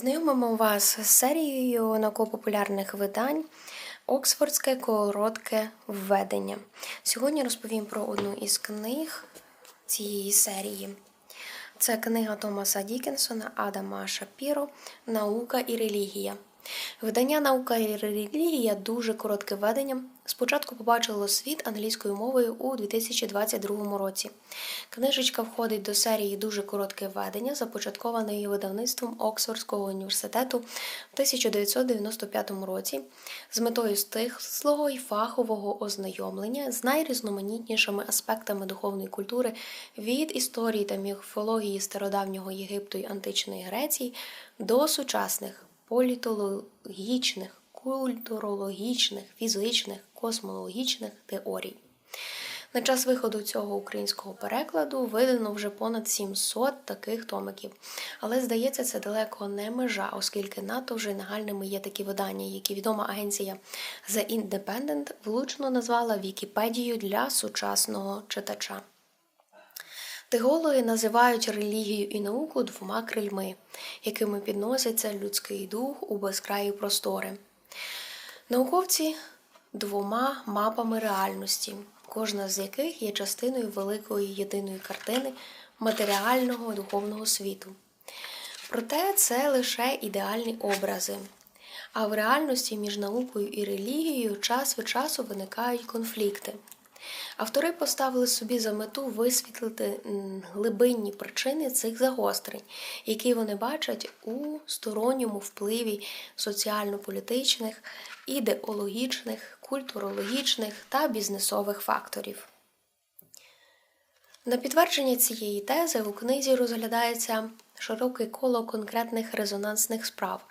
Знайомимо вас з серією науково-популярних видань Оксфордське коротке введення. Сьогодні розповім про одну із книг цієї серії. Це книга Томаса Дікенсона, Адама Шапіро Наука і релігія. Видання Наука і релігія дуже коротке введення. Спочатку побачило світ англійською мовою у 2022 році. Книжечка входить до серії дуже коротке введення, започаткованої видавництвом Оксфордського університету в 1995 році, з метою стислого і фахового ознайомлення з найрізноманітнішими аспектами духовної культури від історії та міфології стародавнього Єгипту і античної Греції до сучасних політологічних, культурологічних, фізичних, космологічних теорій. На час виходу цього українського перекладу видано вже понад 700 таких томиків. Але здається, це далеко не межа, оскільки надто вже нагальними є такі видання, які відома агенція The Independent влучно назвала Вікіпедією для сучасного читача. Теологи називають релігію і науку двома крильми, якими підноситься людський дух у безкраї простори. Науковці двома мапами реальності, кожна з яких є частиною великої єдиної картини матеріального духовного світу. Проте це лише ідеальні образи. А в реальності між наукою і релігією час від часу виникають конфлікти. Автори поставили собі за мету висвітлити глибинні причини цих загострень, які вони бачать у сторонньому впливі соціально-політичних, ідеологічних, культурологічних та бізнесових факторів. На підтвердження цієї тези у книзі розглядається широке коло конкретних резонансних справ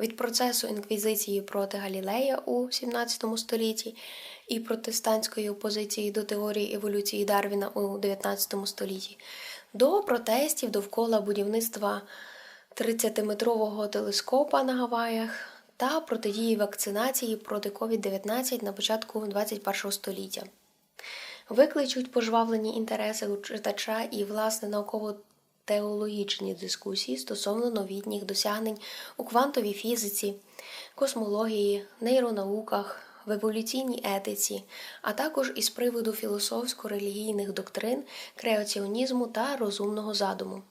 від процесу інквізиції проти Галілея у XVII столітті і протестантської опозиції до теорії еволюції Дарвіна у XIX столітті, до протестів довкола будівництва 30-метрового телескопа на Гаваях та протидії вакцинації проти COVID-19 на початку XXI століття. Викличуть пожвавлені інтереси у читача і, власне, науково теологічні дискусії стосовно новітніх досягнень у квантовій фізиці, космології, нейронауках, в еволюційній етиці, а також із приводу філософсько-релігійних доктрин, креаціонізму та розумного задуму.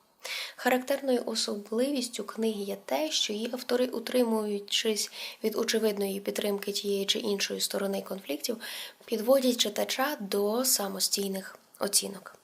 Характерною особливістю книги є те, що її автори, утримуючись від очевидної підтримки тієї чи іншої сторони конфліктів, підводять читача до самостійних оцінок.